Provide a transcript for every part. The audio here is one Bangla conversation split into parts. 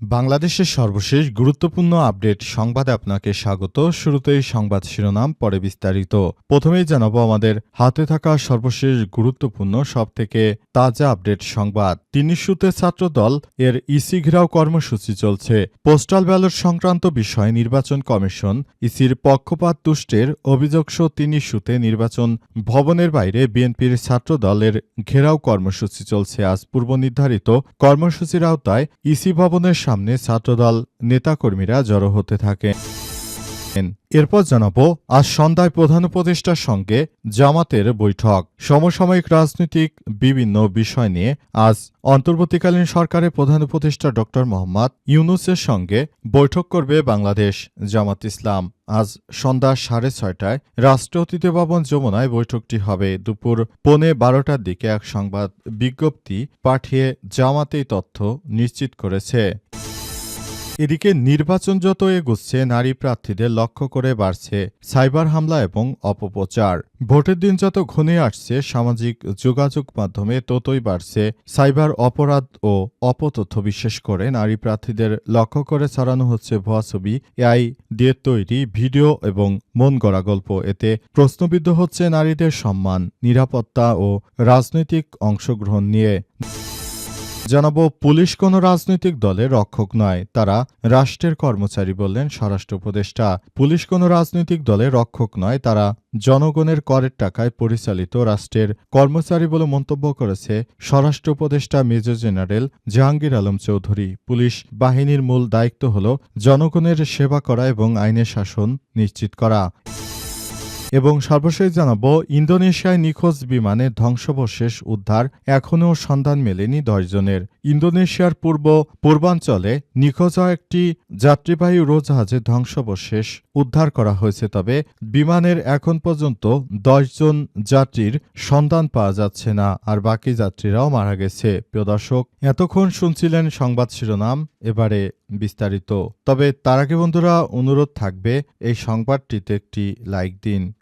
বাংলাদেশের সর্বশেষ গুরুত্বপূর্ণ আপডেট সংবাদে আপনাকে স্বাগত। শুরুতেই সংবাদ শিরোনাম, পরে বিস্তারিত। প্রথমেই জানাব আমাদের হাতে থাকা সর্বশেষ গুরুত্বপূর্ণ, সবথেকে তাজা আপডেট সংবাদ। তিন ইস্যুতে ছাত্রদল, এর ইসি ঘেরাও কর্মসূচি চলছে। পোস্টাল ব্যালট সংক্রান্ত বিষয়ে নির্বাচন কমিশন, ইসির পক্ষপাত তুষ্টের অভিযোগসহ তিন ইস্যুতে নির্বাচন ভবনের বাইরে বিএনপির ছাত্রদলের ঘেরাও কর্মসূচি চলছে। আজ পূর্ব নির্ধারিত কর্মসূচির আওতায় ইসি ভবনের সামনে ছাত্রদল নেতাকর্মীরা জড়ো হতে থাকে এরপর জানাব, আজ সন্ধ্যায় প্রধান উপদেষ্টার সঙ্গে জামাতের বৈঠক। সমসাময়িক রাজনৈতিক বিভিন্ন বিষয় নিয়ে আজ অন্তর্বর্তীকালীন সরকারের প্রধান উপদেষ্টা ড. মোহাম্মদ ইউনুসের সঙ্গে বৈঠক করবে বাংলাদেশ জামাত ইসলাম। আজ সন্ধ্যা সাড়ে ছয়টায় রাষ্ট্র ভবন যমুনায় বৈঠকটি হবে। দুপুর পৌনে বারোটার দিকে এক সংবাদ বিজ্ঞপ্তি পাঠিয়ে জামাতেই তথ্য নিশ্চিত করেছে। এদিকে নির্বাচন যত এগুচ্ছে, নারী প্রার্থীদের লক্ষ্য করে বাড়ছে সাইবার হামলা এবং অপপ্রচার। ভোটের দিন যত ঘনিয়ে আসছে, সামাজিক যোগাযোগ মাধ্যমে ততই বাড়ছে সাইবার অপরাধ ও অপতথ্য। বিশেষ করে নারী প্রার্থীদের লক্ষ্য করে ছড়ানো হচ্ছে ভুয়া ছবি, এআই দিয়ে তৈরি ভিডিও এবং মন গড়া গল্প। এতে প্রশ্নবিদ্ধ হচ্ছে নারীদের সম্মান, নিরাপত্তা ও রাজনৈতিক অংশগ্রহণ নিয়ে। জানাব, পুলিশ কোনো রাজনৈতিক দলের রক্ষক নয়। তারা রাষ্ট্রের কর্মচারী বললেন স্বরাষ্ট্র উপদেষ্টা। পুলিশ কোনো রাজনৈতিক দলের রক্ষক নয়, তারা জনগণের করের টাকায় পরিচালিত রাষ্ট্রের কর্মচারী বলে মন্তব্য করেছে স্বরাষ্ট্র উপদেষ্টা মেজর জেনারেল জাহাঙ্গীর আলম চৌধুরী। পুলিশ বাহিনীর মূল দায়িত্ব হল জনগণের সেবা করা এবং আইনের শাসন নিশ্চিত করা। এবং সর্বশেষ জানাব, ইন্দোনেশিয়ায় নিখোঁজ বিমানের ধ্বংসবশেষ উদ্ধার এখনও সন্ধান মেলেনি দশজনের ইন্দোনেশিয়ার পূর্ব পূর্বাঞ্চলে নিখোঁজ একটি যাত্রীবাহী উড়োজাহাজের ধ্বংসবশেষ উদ্ধার করা হয়েছে, তবে বিমানের এখন পর্যন্ত দশজন যাত্রীর সন্ধান পাওয়া যাচ্ছে না, আর বাকি যাত্রীরাও মারা গেছে। প্রিয় দর্শক, এতক্ষণ শুনছিলেন সংবাদ শিরোনাম, এবারে বিস্তারিত। তবে তার আগে বন্ধুরা, অনুরোধ থাকবে, এই সংবাদটিতে একটি লাইক দিন।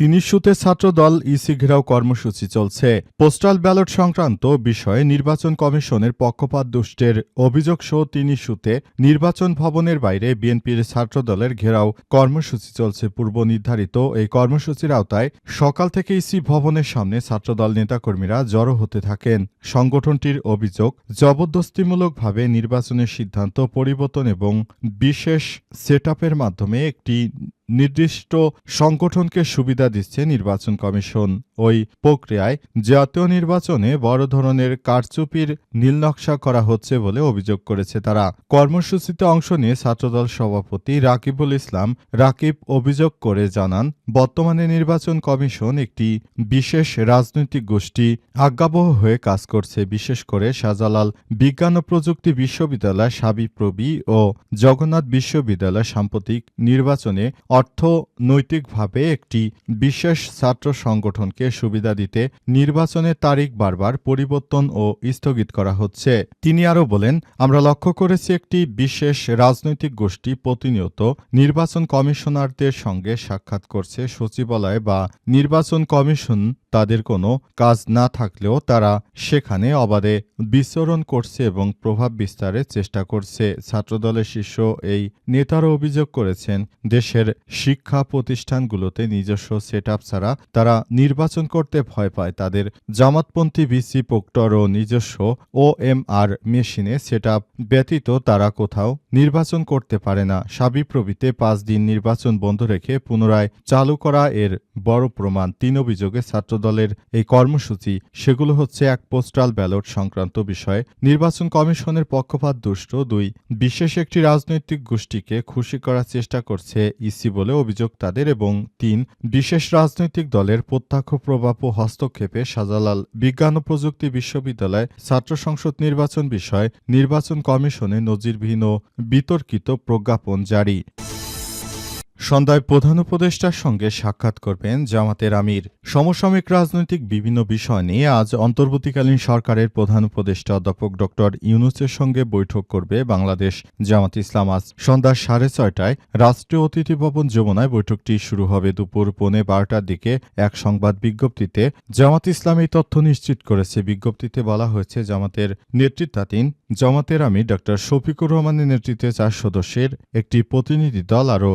তিন ইস্যুতে ছাত্রদল ইসি ঘেরাও কর্মসূচি চলছে। পোস্টাল ব্যালট সংক্রান্ত বিষয়ে নির্বাচন কমিশনের পক্ষপাত দুষ্টের অভিযোগ সহ তিন ইস্যুতে নির্বাচন ভবনের বাইরে বিএনপির ছাত্রদলের ঘেরাও কর্মসূচি চলছে পূর্ব নির্ধারিত। এই কর্মসূচির আওতায় সকাল থেকে ইসি ভবনের সামনে ছাত্রদল নেতাকর্মীরা জড়ো হতে থাকেন। সংগঠনটির অভিযোগ, জবরদস্তিমূলকভাবে নির্বাচনের সিদ্ধান্ত পরিবর্তন এবং বিশেষ সেটআপের মাধ্যমে একটি নির্দিষ্ট সংগঠনকে সুবিধা দিচ্ছে নির্বাচন কমিশন। ওই প্রক্রিয়ায় জাতীয় নির্বাচনে বড় ধরনের কারচুপির নীলনকশা করা হচ্ছে বলে অভিযোগ করেছে তারা। কর্মসূচিতে অংশ নিয়ে ছাত্রদল সভাপতি রাকিবুল ইসলাম রাকিব অভিযোগ করে জানান, বর্তমানে নির্বাচন কমিশন একটি বিশেষ রাজনৈতিক গোষ্ঠী আজ্ঞাবহ হয়ে কাজ করছে। বিশেষ করে শাহজালাল বিজ্ঞান ও প্রযুক্তি বিশ্ববিদ্যালয় সাবিপ্রবি ও জগন্নাথ বিশ্ববিদ্যালয় সাম্প্রতিক নির্বাচনে অর্থনৈতিকভাবে একটি বিশেষ ছাত্র সংগঠনকে সুবিধা দিতে নির্বাচনের তারিখ বারবার পরিবর্তন ও স্থগিত করা হচ্ছে। তিনি আরও বলেন, আমরা লক্ষ্য করেছি একটি বিশেষ রাজনৈতিক গোষ্ঠী প্রতিনিয়ত নির্বাচন কমিশনারদের সঙ্গে সাক্ষাৎ করছে সচিবালয় বা নির্বাচন কমিশন তাদের কোনো কাজ না থাকলেও তারা সেখানে অবাধে বিচরণ করছে এবং প্রভাব বিস্তারের চেষ্টা করছে। ছাত্রদলের শীর্ষ এই নেতারা অভিযোগ করেছেন, দেশের শিক্ষা প্রতিষ্ঠানগুলোতে নিজস্ব সেট ছাড়া তারা নির্বাচন করতে ভয় পায়। তাদের জামাতপন্থী ভিসি পোক্টর ও নিজস্ব ও এম আর মেশিনে সেট ব্যতীত তারা কোথাও নির্বাচন করতে পারে না। সাবিপ্রবিতে পাঁচ দিন নির্বাচন বন্ধ রেখে পুনরায় চালু করা এর বড় প্রমাণ। তিন অভিযোগে ছাত্রদল দলের এই কর্মসূচি, সেগুলো হচ্ছে এক পোস্টাল ব্যালট সংক্রান্ত বিষয়। নির্বাচন কমিশনের পক্ষপাত দুষ্ট দুই, বিশেষ একটি রাজনৈতিক গোষ্ঠীকে খুশি করার চেষ্টা করছে ইসি বলে অভিযোগ তাদের এবং তিন, বিশেষ রাজনৈতিক দলের প্রত্যক্ষ প্রভাব ও হস্তক্ষেপে শাহজালাল বিজ্ঞান ও প্রযুক্তি বিশ্ববিদ্যালয় ছাত্র সংসদ নির্বাচন বিষয়ে, নির্বাচন কমিশনে নজিরবিহীন ও বিতর্কিত প্রজ্ঞাপন জারি। সন্ধ্যায় প্রধান উপদেষ্টার সঙ্গে সাক্ষাৎ করবেন জামাতের আমির। সমসাময়িক রাজনৈতিক বিভিন্ন বিষয় নিয়ে আজ অন্তর্বর্তীকালীন সরকারের প্রধান উপদেষ্টা অধ্যাপক ড ইউনুসের সঙ্গে বৈঠক করবে বাংলাদেশ জামাত ইসলাম। আজ সন্ধ্যা সাড়ে ছয়টায় রাষ্ট্রীয় অতিথি ভবন যমুনায় বৈঠকটি শুরু হবে। দুপুর পৌনে বারোটার দিকে এক সংবাদ বিজ্ঞপ্তিতে জামাত ইসলাম এই তথ্য নিশ্চিত করেছে। বিজ্ঞপ্তিতে বলা হয়েছে, জামাতের নেতৃত্বাধীন জামাতের আমির ড শফিকুর রহমানের নেতৃত্বে চার সদস্যের একটি প্রতিনিধি দল আরও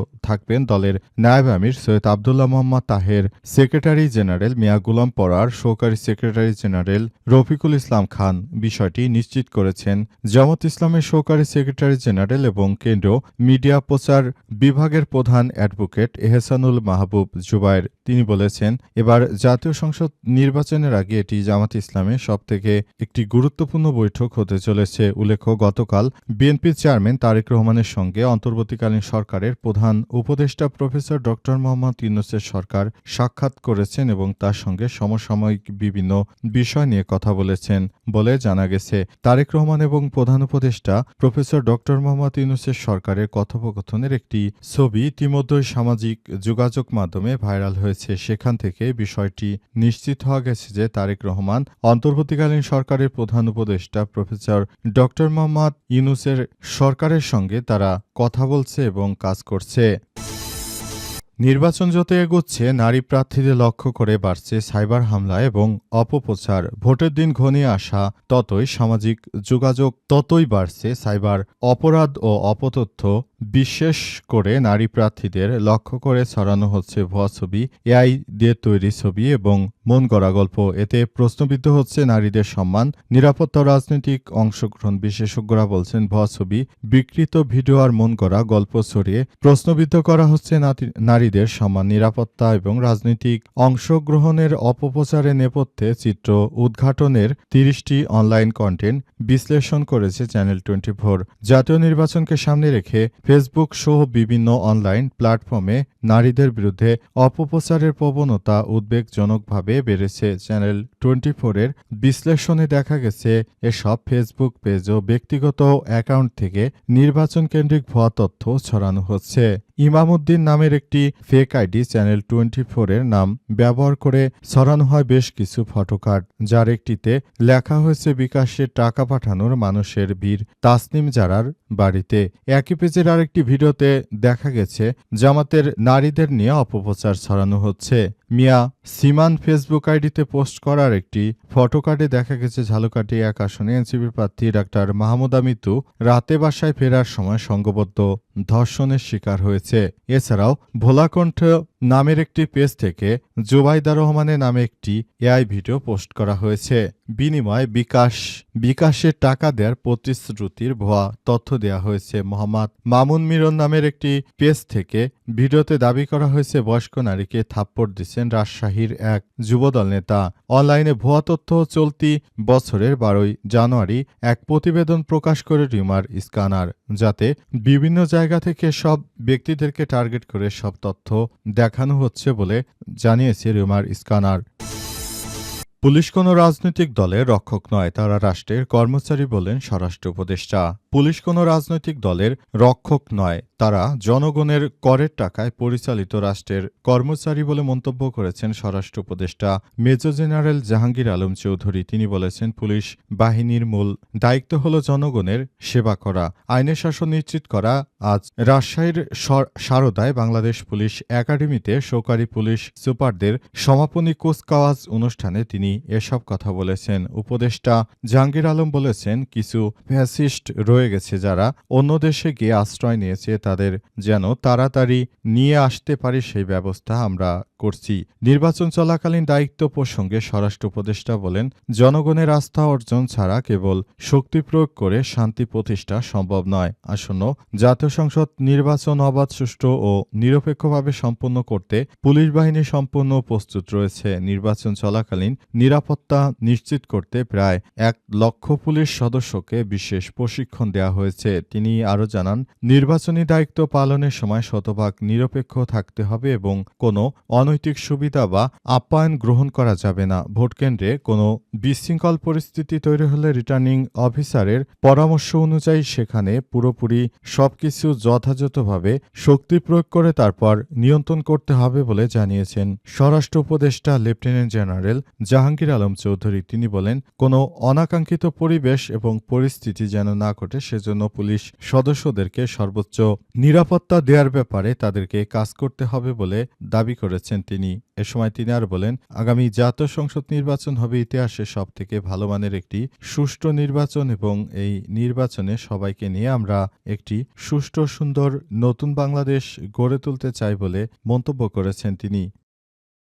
থাকবেন দলের নায়েব আমির সৈয়দ আবদুল্লাহ মোহাম্মদ তাহের, সেক্রেটারি জেনারেল মিয়া গুলাম পরার সহকারী সেক্রেটারি জেনারেল রফিকুল ইসলাম খান। বিষয়টি নিশ্চিত করেছেন জামাত ইসলামের সহকারী সেক্রেটারি জেনারেল এবং কেন্দ্র মিডিয়া প্রচার বিভাগের প্রধান অ্যাডভোকেট এহসানুল মাহবুব জুবায়ের। তিনি বলেছেন, এবার জাতীয় সংসদ নির্বাচনের আগে এটি জামাত ইসলামের সবথেকে একটি গুরুত্বপূর্ণ বৈঠক হতে চলেছে। উল্লেখ্য, গতকাল বিএনপি চেয়ারম্যান তারেক রহমানের সঙ্গে অন্তর্বর্তীকালীন সরকারের প্রধান উপদেষ্টা প্রফেসর ড মোহাম্মদ ইউনুসের সরকার সাক্ষাৎ করেছেন এবং তার সঙ্গে সমসাময়িক বিভিন্ন বিষয় নিয়ে কথা বলেছেন বলে জানা গেছে। তারেক রহমান এবং প্রধান উপদেষ্টা প্রফেসর ড মোহাম্মদ ইউনুসের সরকারের কথোপকথনের একটি ছবি ইতিমধ্যেই সামাজিক যোগাযোগ মাধ্যমে ভাইরাল হয়েছে। সেখান থেকে বিষয়টি নিশ্চিত হওয়া গেছে যে তারেক রহমান অন্তর্বর্তীকালীন সরকারের প্রধান উপদেষ্টা প্রফেসর ড মোহাম্মদ ইউনুসের সরকারের সঙ্গে তারা কথা বলছে এবং কাজ করছে। নির্বাচন যত এগোচ্ছে, নারী প্রার্থীদের লক্ষ্য করে বাড়ছে সাইবার হামলা এবং অপপ্রচার। ভোটের দিন ঘনিয়ে আসা ততই সামাজিক যোগাযোগ ততই বাড়ছে সাইবার অপরাধ ও অপতথ্য বিশেষ করে নারী প্রার্থীদের লক্ষ্য করে ছড়ানো হচ্ছে ভুয়া ছবি, এআই দিয়ে তৈরি ছবি এবং মন গড়া গল্প। এতে প্রশ্নবিদ্ধ হচ্ছে নারীদের সম্মান, নিরাপত্তা রাজনৈতিক অংশগ্রহণ বিশেষজ্ঞরা বলছেন ভুয়া ছবি, বিকৃত ভিডিও আর মন গড়া গল্প ছড়িয়ে প্রশ্নবিদ্ধ করা হচ্ছে নারীদের সম্মান, নিরাপত্তা এবং রাজনৈতিক অংশগ্রহণের অপপ্রচারে নেপথ্যে চিত্র উদ্ঘাটনের তিরিশটি অনলাইন কন্টেন্ট বিশ্লেষণ করেছে চ্যানেল টোয়েন্টি জাতীয় নির্বাচনকে সামনে রেখে ফেসবুক সহ বিভিন্ন অনলাইন প্ল্যাটফর্মে নারীদের বিরুদ্ধে অপপ্রচারের প্রবণতা উদ্বেগজনকভাবে বেড়েছে। চ্যানেল টোয়েন্টি ফোরের বিশ্লেষণে দেখা গেছে, এসব ফেসবুক পেজ ও ব্যক্তিগত অ্যাকাউন্ট থেকে নির্বাচন কেন্দ্রিক ভুয়া তথ্য ছড়ানো হচ্ছে। ইমামুদ্দিন নামের একটি ফেক আইডি চ্যানেল টোয়েন্টি ফোরের নাম ব্যবহার করে ছড়ানো হয় বেশ কিছু ফটোকার্ড যার একটিতে লেখা হয়েছে, বিকাশে টাকা পাঠানোর মানুষের বীর তাসনিম জারার বাড়িতে। একই পেজের আরেকটি ভিডিওতে দেখা গেছে, জামাতের নারীদের নিয়ে অপপ্রচার ছড়ানো হচ্ছে। মিয়া সিমান ফেসবুক আইডিতে পোস্ট করার একটি ফটোকার্ডে দেখা গেছে ঝালকাঠি এক আসনে এনসিপির প্রার্থী ডাক্তার মাহমুদ আমিতু রাতে বাসায় ফেরার সময় সংঘবদ্ধ ধর্ষণের শিকার হয়েছে। এছাড়াও ভোলাকণ্ঠ নামের একটি পেজ থেকে জুবাইদা রহমানের নামে একটি এআই ভিডিও পোস্ট করা হয়েছে। বিনিময়ে বিকাশ, বিকাশে টাকা দেওয়ার প্রতিশ্রুতির ভুয়া তথ্য দেওয়া হয়েছে মোহাম্মদ। মামুন মিরন নামের একটি পেজ থেকে ভিডিওতে দাবি করা হয়েছে, বয়স্ক নারীকে থাপ্পড় দিচ্ছেন রাজশাহীর এক যুবদল নেতা। অনলাইনে ভুয়া তথ্য চলতি বছরের বারোই জানুয়ারি এক প্রতিবেদন প্রকাশ করে রিমার স্ক্যানার। যাতে বিভিন্ন জায়গা থেকে সব ব্যক্তিদেরকে টার্গেট করে সব তথ্য দেখানো হচ্ছে বলে জানিয়েছে রুমার স্কানার পুলিশ কোনো রাজনৈতিক দলের রক্ষক নয়, তারা রাষ্ট্রের কর্মচারী বলেন স্বরাষ্ট্র উপদেষ্টা। পুলিশ কোনো রাজনৈতিক দলের রক্ষক নয় তারা জনগণের করের টাকায় পরিচালিত রাষ্ট্রের কর্মচারী বলে মন্তব্য করেছেন স্বরাষ্ট্র উপদেষ্টা মেজর জেনারেল জাহাঙ্গীর আলম চৌধুরী। তিনি বলেছেন, পুলিশ বাহিনীর মূল দায়িত্ব হল জনগণের সেবা করা, আইনের শাসন নিশ্চিত করা। আজ রাজশাহীর সারদায় বাংলাদেশ পুলিশ একাডেমিতে সহকারী পুলিশ সুপারদের সমাপনী কুচকাওয়াজ অনুষ্ঠানে তিনি এসব কথা বলেছেন। উপদেষ্টা জাহাঙ্গীর আলম বলেছেন, কিছু ফ্যাসিস্ট রয়ে গেছে যারা অন্য দেশে গিয়ে আশ্রয় নিয়েছে। তাদের যেন তাড়াতাড়ি নিয়ে আসতে পারি সেই ব্যবস্থা আমরা করছি। নির্বাচন চলাকালীন দায়িত্ব প্রসঙ্গে স্বরাষ্ট্র উপদেষ্টা বলেন, জনগণের আস্থা অর্জন ছাড়া কেবল শক্তি প্রয়োগ করে শান্তি প্রতিষ্ঠা সম্ভব নয়। আসন্ন জাতীয় সংসদ নির্বাচন অবাধ, সুষ্ঠু ও নিরপেক্ষভাবে সম্পন্ন করতে পুলিশ বাহিনী সম্পূর্ণ প্রস্তুত রয়েছে। নির্বাচন চলাকালীন নিরাপত্তা নিশ্চিত করতে প্রায় এক লক্ষ পুলিশ সদস্যকে বিশেষ প্রশিক্ষণ দেওয়া হয়েছে। তিনি আরও জানান, নির্বাচনী দায়িত্ব পালনের সময় শতভাগ নিরপেক্ষ থাকতে হবে এবং কোনো অনৈতিক সুবিধা বা আপ্যায়ন গ্রহণ করা যাবে না। ভোটকেন্দ্রে কোনো বিশৃঙ্খল পরিস্থিতি তৈরি হলে রিটার্নিং অফিসারের পরামর্শ অনুযায়ী সেখানে পুরোপুরি সবকিছু যথাযথভাবে শক্তি প্রয়োগ করে তারপর নিয়ন্ত্রণ করতে হবে বলে জানিয়েছেন স্বরাষ্ট্র উপদেষ্টা লেফটেন্যান্ট জেনারেল জাহাঙ্গীর আলম চৌধুরী। তিনি বলেন, কোনো অনাকাঙ্ক্ষিত পরিবেশ এবং পরিস্থিতি যেন না ঘটে, সেজন্য পুলিশ সদস্যদেরকে সর্বোচ্চ নিরাপত্তা দেওয়ার ব্যাপারে তাদেরকে কাজ করতে হবে বলে দাবি করেছেন। তিনি। এ সময় তিনি আর বলেন, আগামী জাতীয় সংসদ নির্বাচন হবে ইতিহাসে সব থেকে ভালো মানের একটি সুষ্ঠু নির্বাচন এবং এই নির্বাচনে সবাইকে নিয়ে আমরা একটি সুষ্ঠু, সুন্দর, নতুন বাংলাদেশ গড়ে তুলতে চাই বলে মন্তব্য করেছেন তিনি।